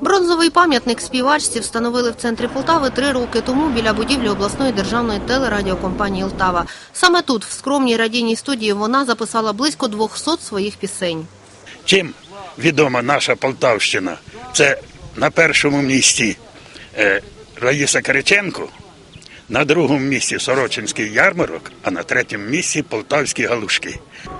Бронзовий пам'ятник співачці встановили в центрі Полтави три роки тому біля будівлі обласної державної телерадіокомпанії «Лтава». Саме тут, в скромній радійній студії, вона записала близько 200 своїх пісень. Чим відома наша Полтавщина? Це на першому місці е, Раїса Кириченко, на другому місці Сорочинський ярмарок, а на третьому місці Полтавські галушки.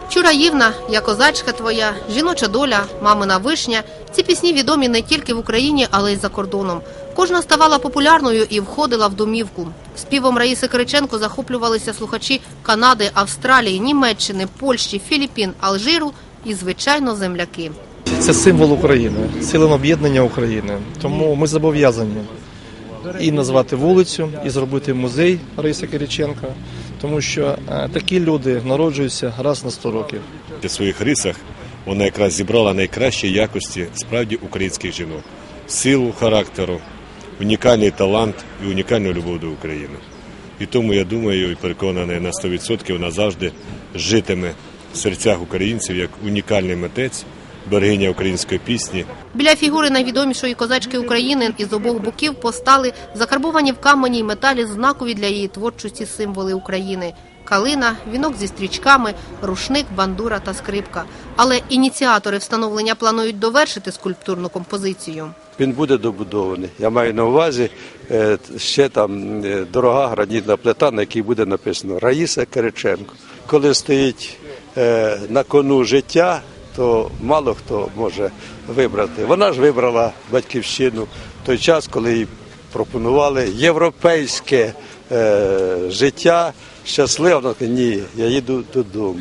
Чураївна, я козачка твоя, жіноча доля, мамина вишня. Ці пісні відомі не тільки в Україні, але й за кордоном. Кожна ставала популярною і входила в домівку. Співом Раїси Кириченко захоплювалися слухачі Канади, Австралії, Німеччини, Польщі, Філіппін, Алжиру і, звичайно, земляки. Це символ України, силам об'єднання України. Тому ми зобов'язані і назвати вулицю, і зробити музей Раїса Кириченка, тому що е, такі люди народжуються раз на 100 років. В своїх рисах вона якраз зібрала найкращі якості справді українських жінок: силу характеру, унікальний талант і унікальну любов до України. І тому я думаю і переконаний на 100% вона завжди житиме в серцях українців як унікальний митець, берегиня української пісні, Біля фігури найвідомішої козачки України із обох боків постали закарбовані в камені й металі знакові для її творчості символи України. Калина, вінок зі стрічками, рушник, бандура та скрипка. Але ініціатори встановлення планують довершити скульптурну композицію. Він буде добудований. Я маю на увазі е, ще там е, дорога гранітна плита, на якій буде написано Раїса Кириченко. Коли стоїть е, на кону життя, то мало хто може вибрати. Вона ж вибрала батьківщину в той час, коли їй пропонували європейське е, життя. Щасливо, ні, я їду додому.